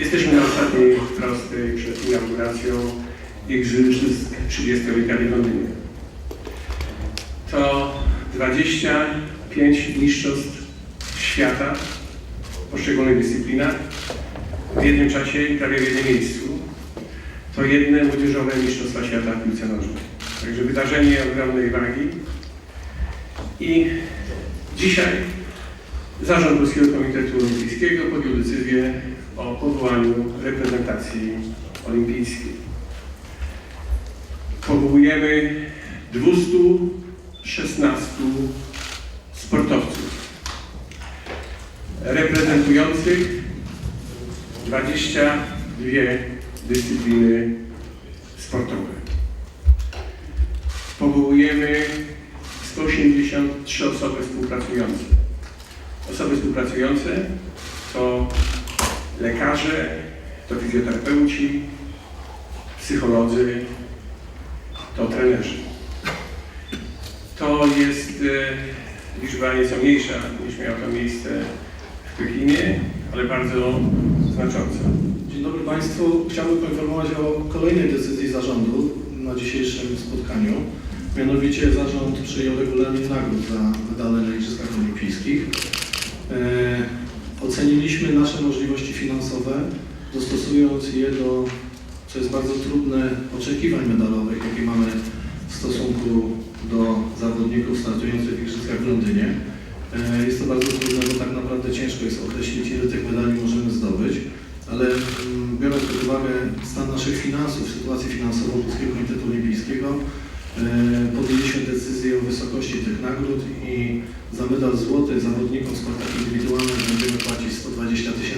Jesteśmy na ostatniej prostej przed inauguracją Igrzysk 30-lecia w Londynie. To 25 mistrzostw świata w poszczególnych dyscyplinach w jednym czasie i prawie w jednym miejscu. To jedne młodzieżowe mistrzostwa świata w piłce nożnej. Także wydarzenie ogromnej wagi. I dzisiaj Zarząd Polskiego Komitetu Olimpijskiego podjął decyzję o powołaniu reprezentacji olimpijskiej. Powołujemy 216 sportowców reprezentujących 22 dyscypliny sportowe. Powołujemy 183 osoby współpracujące. Osoby współpracujące to lekarze, to fizjoterapeuci, psycholodzy, to trenerzy. To jest e, liczba nieco mniejsza niż miało to miejsce w Pekinie, ale bardzo znacząca. Dzień dobry Państwu. Chciałbym poinformować o kolejnej decyzji zarządu na dzisiejszym spotkaniu. Mianowicie zarząd przyjął regulamin nagród za medale na Igrzyskach Olimpijskich. E, oceniliśmy nasze możliwości finansowe, dostosując je do, co jest bardzo trudne, oczekiwań medalowych, jakie mamy w stosunku do zawodników startujących w Igrzyskach w Londynie. E, Jest to bardzo trudne, bo tak naprawdę ciężko jest określić, ile tych medali możemy zdobyć, ale mm, biorąc pod uwagę stan naszych finansów, sytuację finansową Polskiego Komitetu Olimpijskiego, e, podjęliśmy decyzję o wysokości tych nagród i za medal złoty zawodnikom w sportach indywidualnych będziemy płacić 120 tysięcy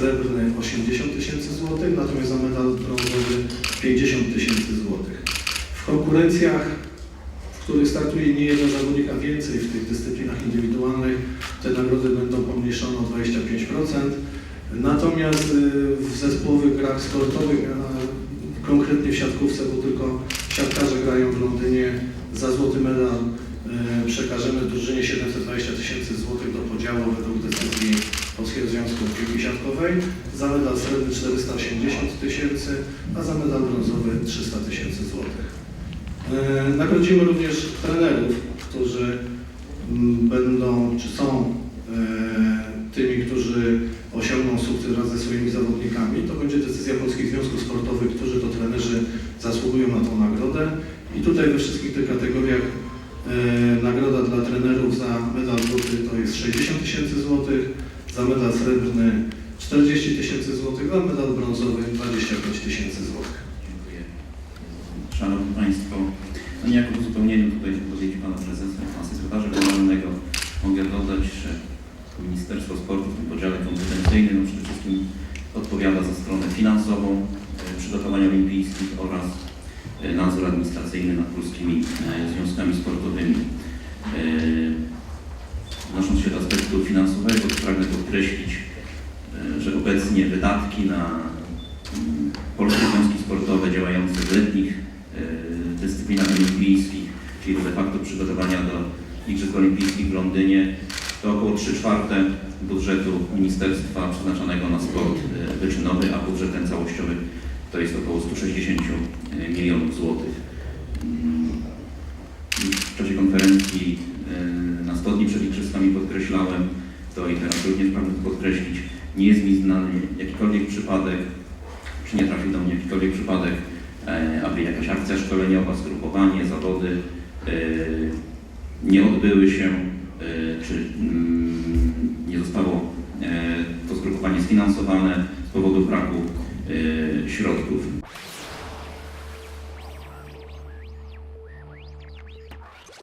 srebrny 80 tysięcy złotych, natomiast za medal brązowy 50 tysięcy złotych. W konkurencjach w których startuje nie jeden zawodnik, a więcej w tych dyscyplinach indywidualnych, te nagrody będą pomniejszone o 25%. Natomiast y, w zespołowych grach sportowych, konkretnie w siatkówce, bo tylko siatkarze grają w Londynie, za złoty medal y, przekażemy drużynie 720 tysięcy złotych do podziału według Piłki Siatkowej, za medal srebrny 480 tysięcy, a za medal brązowy 300 tysięcy złotych. E, Nagrodzimy również trenerów, którzy mm, będą, czy są e, tymi, którzy osiągną sukces wraz ze swoimi zawodnikami. To będzie decyzja Polskich Związków Sportowych, którzy to trenerzy zasługują na tą nagrodę. I tutaj we wszystkich tych kategoriach e, nagroda dla trenerów za medal złoty to jest 60 tysięcy złotych, za medal srebrny 40 tysięcy złotych, za medal brązowy 25 tysięcy złotych. Dziękuję. Szanowni Państwo, no niejako w uzupełnieniu tutaj wypowiedzi Pana Prezesa, Pana Sekretarza Generalnego mogę dodać, że Ministerstwo Sportu w tym podziale kompetencyjnym no przede wszystkim odpowiada za stronę finansową e, przygotowań olimpijskich oraz e, nadzór administracyjny nad polskimi e, związkami sportowymi. E, Odnosząc się do aspektu finansowego, to pragnę podkreślić, e, że obecnie wydatki na mm, polskie związki sportowe działające w letnich e, dyscyplinach olimpijskich, czyli de facto przygotowania do Igrzysk Olimpijskich w Londynie, to około 3 czwarte budżetu ministerstwa przeznaczonego na sport e, wyczynowy, a budżet ten całościowy to jest około 160 milionów złotych. Mm, W czasie konferencji e, na 100 dni przed Igrzyskami podkreślałem, to i teraz również pragnę podkreślić, nie jest mi znany jakikolwiek przypadek, czy nie trafił do mnie jakikolwiek przypadek, e, aby jakaś akcja szkoleniowa, zgrupowanie, zawody e, nie odbyły się, e, czy mm, nie zostało to zgrupowanie sfinansowane z powodu braku środków.